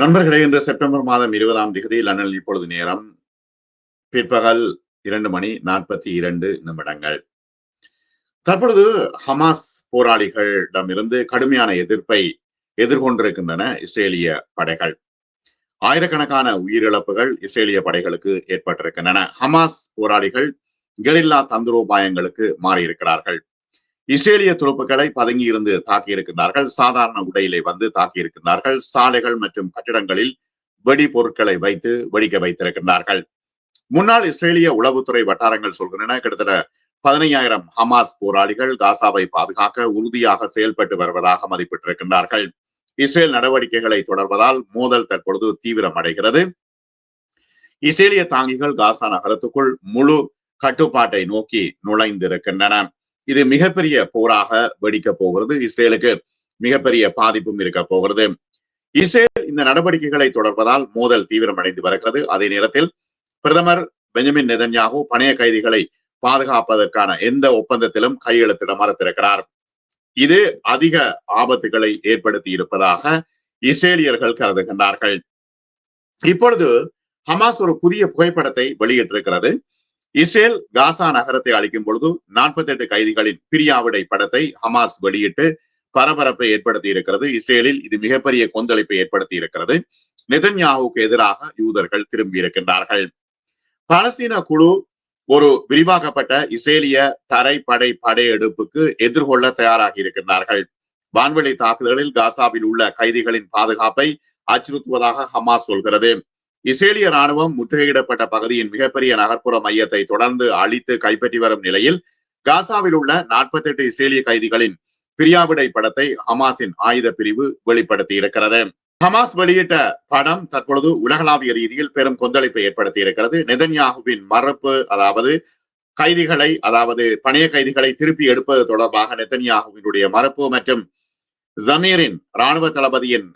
நண்பர்களே இன்று செப்டம்பர் மாதம் இருபதாம் தேதி லண்டனில் இப்பொழுது நேரம் பிற்பகல் இரண்டு மணி நாற்பத்தி இரண்டு நிமிடங்கள். தற்பொழுது ஹமாஸ் போராளிகளிடமிருந்து கடுமையான எதிர்ப்பை எதிர்கொண்டிருக்கின்றன இஸ்ரேலிய படைகள். ஆயிரக்கணக்கான உயிரிழப்புகள் இஸ்ரேலிய படைகளுக்கு ஏற்பட்டிருக்கின்றன. ஹமாஸ் போராளிகள் கெரில்லா தந்திரோபாயங்களுக்கு மாறியிருக்கிறார்கள். இஸ்ரேலிய துருப்புகளை பதுங்கியிருந்து தாக்கியிருக்கிறார்கள் சாதாரண உடையிலே வந்து தாக்கியிருக்கிறார்கள் சாலைகள் மற்றும் கட்டிடங்களில் வெடி பொருட்களை வைத்து வெடிக்க வைத்திருக்கிறார்கள் முன்னாள் இஸ்ரேலிய உளவுத்துறை வட்டாரங்கள் சொல்கின்றன கிட்டத்தட்ட பதினையாயிரம் ஹமாஸ் போராளிகள் காசாவை பாதுகாக்க உறுதியாக செயல்பட்டு வருவதாக மதிப்பிட்டிருக்கின்றார்கள். இஸ்ரேல் நடவடிக்கைகளை தொடர்வதால் மோதல் தற்பொழுது தீவிரமடைகிறது. இஸ்ரேலிய தாங்கிகள் காசா நகரத்துக்குள் முழு கட்டுப்பாட்டை நோக்கி நுழைந்திருக்கின்றன. இது மிகப்பெரிய போராக வெடிக்க போகிறது. இஸ்ரேலுக்கு மிகப்பெரிய பாதிப்பும் இருக்க போகிறது. இஸ்ரேல் இந்த நடவடிக்கைகளை தொடர்வதால் மோதல் தீவிரமடைந்து வருகிறது. அதே நேரத்தில் பிரதமர் பெஞ்சமின் நெதன்யாகு பணைய கைதிகளை பாதுகாப்பதற்கான எந்த ஒப்பந்தத்திலும் கையெழுத்திட மறுத்திருக்கிறார். இது அதிக ஆபத்துகளை ஏற்படுத்தி இருப்பதாக இஸ்ரேலியர்கள் கருதுகின்றார்கள். இப்பொழுது ஹமாஸ் ஒரு புதிய புகைப்படத்தை வெளியிட்டிருக்கிறது. இஸ்ரேல் காசா நகரத்தை அளிக்கும் பொழுது நாற்பத்தி எட்டு கைதிகளின் பிரியாவிடை படத்தை ஹமாஸ் வெளியிட்டு பரபரப்பை ஏற்படுத்தி இருக்கிறது. இஸ்ரேலில் இது மிகப்பெரிய கொந்தளிப்பை ஏற்படுத்தி இருக்கிறது. நெதன்யாவுக்கு எதிராக யூதர்கள் திரும்பி இருக்கின்றார்கள். பாலஸ்தீன குழு ஒரு விரிவாக்கப்பட்ட இஸ்ரேலிய தரைப்படை படையெடுப்புக்கு எதிர்கொள்ள தயாராகி இருக்கின்றார்கள். வான்வெளி தாக்குதலில் காசாவில் உள்ள கைதிகளின் பாதுகாப்பை அச்சுறுத்துவதாக ஹமாஸ் சொல்கிறது. இஸ்ரேலிய ராணுவம் முற்றுகையிடப்பட்ட பகுதியின் மிகப்பெரிய நகர்ப்புற மையத்தை தொடர்ந்து அழித்து கைப்பற்றி வரும் நிலையில் காசாவில் உள்ள நாற்பத்தி எட்டு இஸ்ரேலிய கைதிகளின் பிரியாவிடை படத்தை ஹமாஸின் ஆயுத பிரிவு வெளிப்படுத்தி இருக்கிறது. ஹமாஸ் வெளியிட்ட படம் தற்பொழுது உலகளாவிய ரீதியில் பெரும் கொந்தளிப்பை ஏற்படுத்தி இருக்கிறது. நெதன்யாகுவின் மரப்பு அதாவது கைதிகளை அதாவது பணைய கைதிகளை திருப்பி எடுப்பது தொடர்பாக நெதன்யாகுவினுடைய மறுப்பு மற்றும் ஜமீரின் ராணுவ தளபதியின்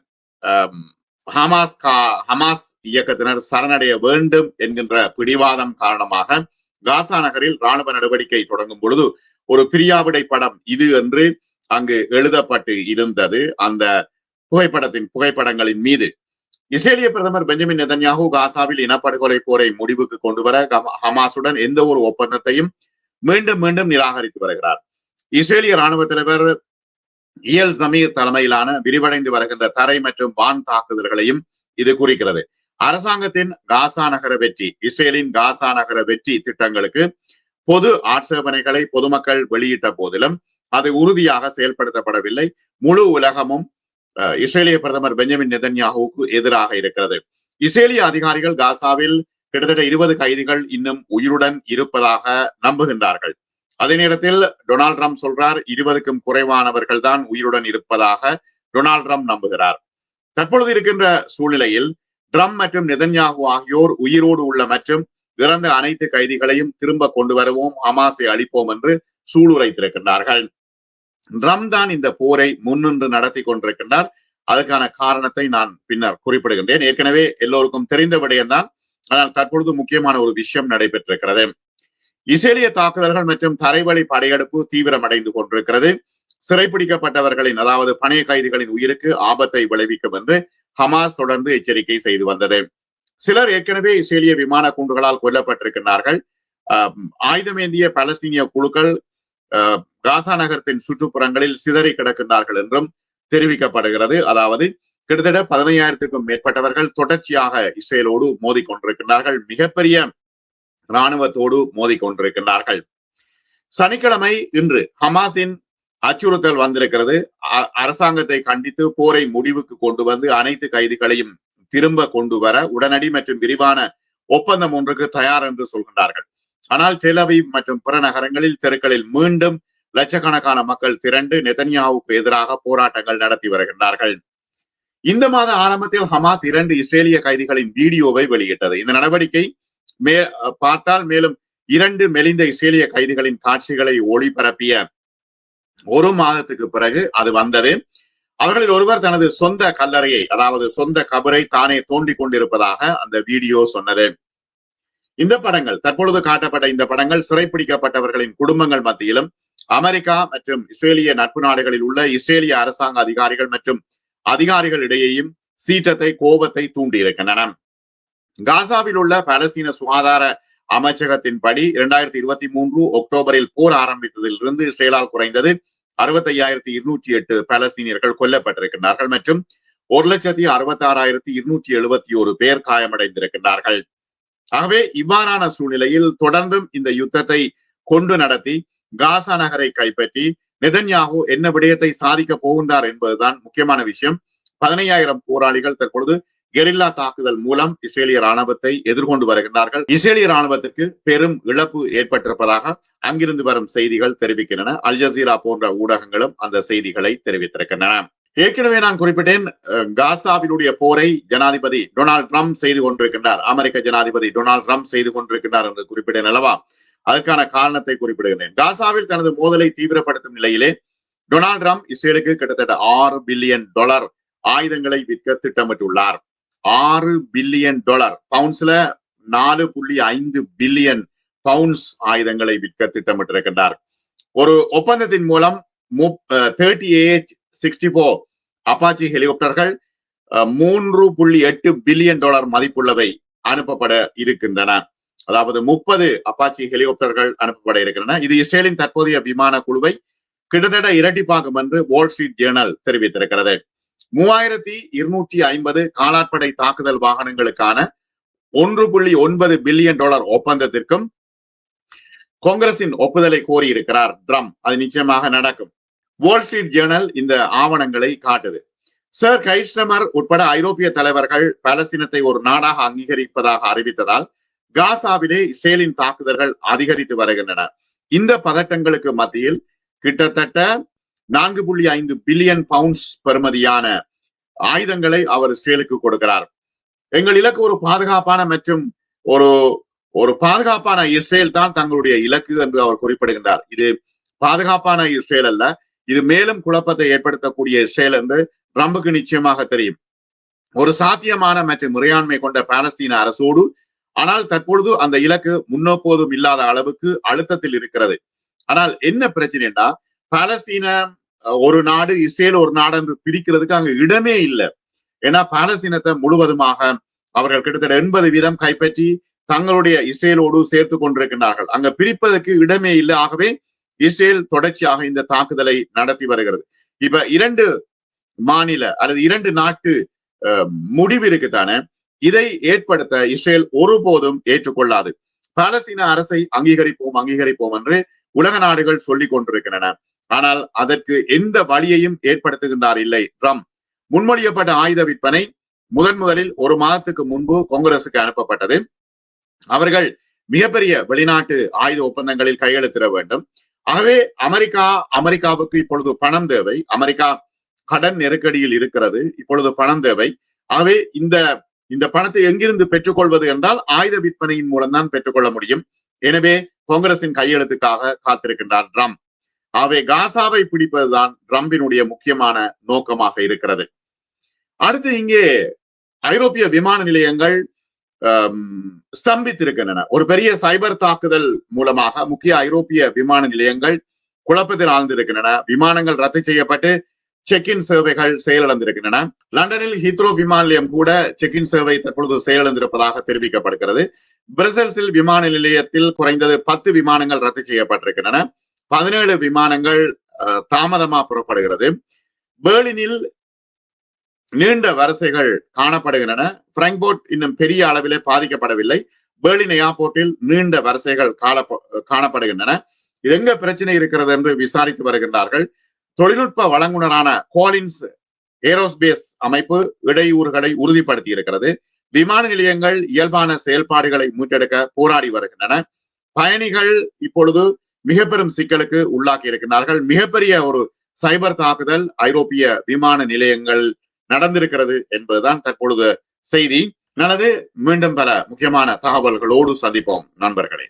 ஹமாஸ் கா ஹமாஸ் இயக்கத்தினர் சரணடைய வேண்டும் என்கின்ற பிடிவாதம் காரணமாக காசா நகரில் ராணுவ நடவடிக்கை தொடங்கும் பொழுது ஒரு பிரியாவிடை படம் இது என்று அங்கு எழுதப்பட்டு இருந்தது. அந்த புகைப்படத்தின் புகைப்படங்களின் மீது இஸ்ரேலிய பிரதமர் பெஞ்சமின் நெதன்யாகு காசாவில் இனப்படுகொலை போரை முடிவுக்கு கொண்டு வர ஹமாசுடன் எந்த ஒரு ஒப்பந்தத்தையும் மீண்டும் மீண்டும் நிராகரித்து வருகிறார். இஸ்ரேலிய ராணுவ தலைவர் இயல் சமீர் தலைமையிலான விரிவடைந்து வருகின்ற தரை மற்றும் வான் தாக்குதல்களையும் இது குறிக்கிறது. அரசாங்கத்தின் காசா நகர வெற்றி இஸ்ரேலின் காசா நகர வெற்றி திட்டங்களுக்கு பொது ஆட்சேபனைகளை பொதுமக்கள் வெளியிட்ட போதிலும் அது உறுதியாக செயல்படுத்தப்படவில்லை. முழு உலகமும் இஸ்ரேலிய பிரதமர் பெஞ்சமின் நெதன்யாகுவுக்கு எதிராக இருக்கிறது. இஸ்ரேலிய அதிகாரிகள் காசாவில் கிட்டத்தட்ட இருபது கைதிகள் இன்னும் உயிருடன் இருப்பதாக நம்புகின்றார்கள். அதே நேரத்தில் டொனால்ட் ட்ரம்ப் சொல்றார் இருபதுக்கும் குறைவானவர்கள் தான் உயிருடன் இருப்பதாக டொனால்ட் ட்ரம்ப் நம்புகிறார். தற்பொழுது இருக்கின்ற சூழ்நிலையில் ட்ரம்ப் மற்றும் நெதன்யாகு ஆகியோர் உயிரோடு உள்ள மற்றும் இறந்த அனைத்து கைதிகளையும் திரும்ப கொண்டு வருவோம் ஹமாஸை அளிப்போம் என்று சூளுரைத்திருக்கின்றார்கள் ட்ரம்ப் தான் இந்த போரை முன்னின்று நடத்தி கொண்டிருக்கின்றார். அதுக்கான காரணத்தை நான் பின்னர் குறிப்பிடுகின்றேன். ஏற்கனவே எல்லோருக்கும் தெரிந்த விடயம்தான். ஆனால் தற்பொழுது முக்கியமான ஒரு விஷயம் நடைபெற்றிருக்கிறது. இஸ்ரேலிய தாக்குதல்கள் மற்றும் தரைவழி படையெடுப்பு தீவிரமடைந்து கொண்டிருக்கிறது. சிறைப்பிடிக்கப்பட்டவர்களின் அதாவது பணைய கைதிகளின் உயிருக்கு ஆபத்தை விளைவிக்கும் என்று ஹமாஸ் தொடர்ந்து எச்சரிக்கை செய்து வந்தது. சிலர் ஏற்கனவே இஸ்ரேலிய விமான குண்டுகளால் கொல்லப்பட்டிருக்கிறார்கள் ஆயுதமேந்திய பலஸ்தீனிய குழுக்கள் காசா நகரத்தின் சுற்றுப்புறங்களில் சிதறி கிடக்கின்றார்கள் என்றும் தெரிவிக்கப்படுகிறது. அதாவது கிட்டத்தட்ட பதினையாயிரத்திற்கும் மேற்பட்டவர்கள் தொடர்ச்சியாக இஸ்ரேலோடு மோதி கொண்டிருக்கின்றார்கள் மிகப்பெரிய இராணுவத்தோடு மோதி கொண்டிருக்கின்றார்கள் சனிக்கிழமை இன்று ஹமாஸின் அச்சுறுத்தல் வந்திருக்கிறது. அரசாங்கத்தை கண்டித்து போரை முடிவுக்கு கொண்டு வந்து அனைத்து கைதிகளையும் திரும்ப கொண்டு வர உடனடி மற்றும் விரிவான ஒப்பந்தம் ஒன்றுக்கு தயார் என்று சொல்கின்றார்கள். ஆனால் டெலவி மற்றும் பிற நகரங்களில் தெருக்களில் மீண்டும் லட்சக்கணக்கான மக்கள் திரண்டு நெதன்யாவுக்கு எதிராக போராட்டங்கள் நடத்தி வருகின்றார்கள். இந்த மாத ஆரம்பத்தில் ஹமாஸ் இரண்டு இஸ்ரேலிய கைதிகளின் வீடியோவை வெளியிட்டது. இந்த நடவடிக்கை மே பார்த்தால் மேலும் இரண்டு மெலிந்த இஸ்ரேலிய கைதிகளின் காட்சிகளை ஒளிபரப்பிய ஒரு மாதத்துக்கு பிறகு அது வந்தது. அவர்களில் ஒருவர் தனது சொந்த கல்லறையை அதாவது சொந்த கபரை தானே தோண்டி கொண்டிருப்பதாக அந்த வீடியோ சொன்னது. இந்த படங்கள் தற்பொழுது காட்டப்பட்ட இந்த படங்கள் சிறைப்பிடிக்கப்பட்டவர்களின் குடும்பங்கள் மத்தியிலும் அமெரிக்கா மற்றும் இஸ்ரேலிய நட்பு நாடுகளில் உள்ள இஸ்ரேலிய அரசாங்க அதிகாரிகள் மற்றும் அதிகாரிகள் இடையேயும் சீற்றத்தை கோபத்தை தூண்டியிருக்கின்றன. காசாவில் உள்ள பாலஸ்தீன சுகாதார அமைச்சகத்தின்படி இரண்டாயிரத்தி இருபத்தி மூன்று அக்டோபரில் போர் ஆரம்பித்ததிலிருந்து இஸ்ரேலால் குறைந்தது அறுபத்தையாயிரத்தி இருநூற்றி எட்டு பாலஸ்தீனியர்கள் கொல்லப்பட்டிருக்கின்றார்கள் மற்றும் ஒரு லட்சத்தி அறுபத்தி ஆறாயிரத்தி இருநூற்றி எழுபத்தி ஒரு பேர் காயமடைந்திருக்கின்றார்கள். ஆகவே இவ்வாறான சூழ்நிலையில் தொடர்ந்தும் இந்த யுத்தத்தை கொண்டு நடத்தி காசா நகரை கைப்பற்றி நெதன்யாகு என்ன விடயத்தை சாதிக்க போகின்றார் என்பதுதான் முக்கியமான விஷயம். பதினையாயிரம் போராளிகள் தற்பொழுது கெரில்லா தாக்குதல் மூலம் இஸ்ரேலிய ராணுவத்தை எதிர்கொண்டு வருகின்றார்கள். இஸ்ரேலிய ராணுவத்திற்கு பெரும் இழப்பு ஏற்பட்டிருப்பதாக அங்கிருந்து வரும் செய்திகள் தெரிவிக்கின்றன. அல் ஜசீரா போன்ற ஊடகங்களும் அந்த செய்திகளை தெரிவித்திருக்கின்றன. ஏற்கனவே நான் குறிப்பிட்டேன் காசாவினுடைய போரை ஜனாதிபதி டொனால்ட் ட்ரம்ப் செய்து கொண்டிருக்கின்றார். அமெரிக்க ஜனாதிபதி டொனால்ட் ட்ரம்ப் செய்து கொண்டிருக்கின்றார் என்று குறிப்பிட்டேன் அல்லவா? அதற்கான காரணத்தை குறிப்பிடுகிறேன் காசாவில் தனது மோதலை தீவிரப்படுத்தும் நிலையிலே டொனால்ட் ட்ரம்ப் இஸ்ரேலுக்கு கிட்டத்தட்ட ஆறு பில்லியன் டாலர் ஆயுதங்களை விற்க திட்டமிட்டுள்ளார். ஆறு பில்லியன் டாலர். பவுன்ஸ்ல நாலு புள்ளி ஐந்து பில்லியன் பவுன்ஸ் ஆயுதங்களை விற்க திட்டமிட்டிருக்கின்றார். ஒரு ஒப்பந்தத்தின் மூலம் thirty A H sixty four Apache ஹெலிகாப்டர்கள் மூன்று புள்ளி எட்டு பில்லியன் டாலர் மதிப்புள்ளவை அனுப்பப்பட இருக்கின்றன. அதாவது முப்பது அப்பாச்சி ஹெலிகாப்டர்கள் அனுப்பப்பட இருக்கின்றன. இது இஸ்ரேலின் தற்போதைய விமான குழுவை கிட்டத்தட்ட இரட்டிப்பாகும் என்று வால் ஸ்ட்ரீட் ஜேர்னல் தெரிவித்திருக்கிறது. மூவாயிரத்தி இருநூற்றி ஐம்பது காலாட்படை தாக்குதல் வாகனங்களுக்கான ஒன்று புள்ளி ஒன்பது பில்லியன் டாலர் ஒப்பந்தத்திற்கும் காங்கிரசின் ஒப்புதலை கோரியிருக்கிறார் ட்ரம் அது நிச்சயமாக நடக்கும். வால் ஸ்ட்ரீட் ஜேர்னல் இந்த ஆவணங்களை காட்டுது. சர் கைஸ்டமர் உட்பட ஐரோப்பிய தலைவர்கள் பாலஸ்தீனத்தை ஒரு நாடாக அங்கீகரிப்பதாக அறிவித்ததால் காசாவிலே இஸ்ரேலின் தாக்குதல்கள் அதிகரித்து வருகின்றன. இந்த பதட்டங்களுக்கு மத்தியில் கிட்டத்தட்ட நான்கு புள்ளி ஐந்து பில்லியன் பவுண்ட்ஸ் பெறுமதியான ஆயுதங்களை அவர் இஸ்ரேலுக்கு கொடுக்கிறார். எங்கள் இலக்கு ஒரு பாதுகாப்பான மற்றும் ஒரு ஒரு பாதுகாப்பான இஸ்ரேல் தான் தங்களுடைய இலக்கு என்று அவர் குறிப்பிடுகின்றார். இது பாதுகாப்பான இஸ்ரேல் அல்ல இது மேலும் குழப்பத்தை ஏற்படுத்தக்கூடிய இஸ்ரேல் என்று ட்ரம்புக்கு நிச்சயமாக தெரியும். ஒரு சாத்தியமான மற்றும் முறையாண்மை கொண்ட பாலஸ்தீன அரசோடு ஆனால் தற்பொழுது அந்த இலக்கு முன்னோப்போதும் இல்லாத அளவுக்கு அழுத்தத்தில் இருக்கிறது. ஆனால் என்ன பிரச்சனைனா பாலஸ்தீன ஒரு நாடு இஸ்ரேல் ஒரு நாடு என்று பிரிக்கிறதுக்கு அங்க இடமே இல்லை. ஏன்னா பாலஸ்தீனத்தை முழுவதுமாக அவர்கள் கிட்டத்தட்ட எண்பது வீதம் கைப்பற்றி தங்களுடைய இஸ்ரேலோடு சேர்த்து கொண்டிருக்கின்றார்கள். அங்க பிரிப்பதற்கு இடமே இல்லை. ஆகவே இஸ்ரேல் தொடர்ச்சியாக இந்த தாக்குதலை நடத்தி வருகிறது. இப்ப இரண்டு மாநில அல்லது இரண்டு நாட்டு முடிவு இருக்குத்தானே இதை ஏற்படுத்த இஸ்ரேல் ஒருபோதும் ஏற்றுக்கொள்ளாது. பாலஸ்தீன அரசை அங்கீகரிப்போம் அங்கீகரிப்போம் என்று உலக நாடுகள் சொல்லிக் கொண்டிருக்கின்றன. ஆனால் அதற்கு எந்த வழியையும் ஏற்படுத்துகின்றார் இல்லை. ட்ரம்ப் முன்மொழியப்பட்ட ஆயுத விற்பனை முதன் முதலில் ஒரு மாதத்துக்கு முன்பு காங்கிரசுக்கு அனுப்பப்பட்டது. அவர்கள் மிகப்பெரிய வெளிநாட்டு ஆயுத ஒப்பந்தங்களில் கையெழுத்திட வேண்டும். ஆகவே அமெரிக்கா அமெரிக்காவுக்கு இப்பொழுது பணம் தேவை. அமெரிக்கா கடன் நெருக்கடியில் இருக்கிறது. இப்பொழுது பணம் தேவை. ஆகவே இந்த இந்த பணத்தை எங்கிருந்து பெற்றுக்கொள்வது என்றால் ஆயுத விற்பனையின் மூலம் தான் பெற்றுக்கொள்ள முடியும். எனவே காங்கிரசின் கையெழுத்துக்காக காத்திருக்கின்றார் ட்ரம்ப் ஆகவே காசாவை பிடிப்பதுதான் ட்ரம்பினுடைய முக்கியமான நோக்கமாக இருக்கிறது. அடுத்து இங்கே ஐரோப்பிய விமான நிலையங்கள் ஸ்தம்பித்திருக்கின்றன. ஒரு பெரிய சைபர் தாக்குதல் மூலமாக முக்கிய ஐரோப்பிய விமான நிலையங்கள் குழப்பத்தில் ஆழ்ந்திருக்கின்றன. விமானங்கள் ரத்து செய்யப்பட்டு செக்இன் சேவைகள் செயலிழந்திருக்கின்றன. லண்டனில் ஹீத்ரோ விமான நிலையம் கூட செக்இன் சேவை தற்பொழுது செயலிழந்திருப்பதாக தெரிவிக்கப்படுகிறது. பிரசல்ஸில் விமான நிலையத்தில் குறைந்தது பத்து விமானங்கள் ரத்து செய்யப்பட்டிருக்கின்றன. பதினேழு விமானங்கள் தாமதமா புறப்படுகிறது. பேர்லினில் நீண்ட வரிசைகள் காணப்படுகின்றன. பிராங்க்போர்ட் இன்னும் பெரிய அளவிலே பாதிக்கப்படவில்லை. பேர்லின் ஏர்போர்ட்டில் நீண்ட வரிசைகள் காணப்படுகின்றன. இது எங்க பிரச்சனை இருக்கிறது என்று விசாரித்து வருகின்றார்கள். தொழில்நுட்ப வழங்குனரான கோலின்ஸ் ஏரோஸ்பேஸ் அமைப்பு இடையூறுகளை உறுதிப்படுத்தி இருக்கிறது விமான நிலையங்கள் இயல்பான செயல்பாடுகளை மீட்டெடுக்க போராடி வருகின்றன. பயணிகள் இப்பொழுது மிக பெரும் சிக்கலுக்கு உள்ளாக்கி இருக்கிறார்கள். மிகப்பெரிய ஒரு சைபர் தாக்குதல் ஐரோப்பிய விமான நிலையங்கள் நடந்திருக்கிறது என்பதுதான் தற்பொழுது செய்தி. நல்லது மீண்டும் பல முக்கியமான தகவல்களோடு சந்திப்போம். நண்பர்களே.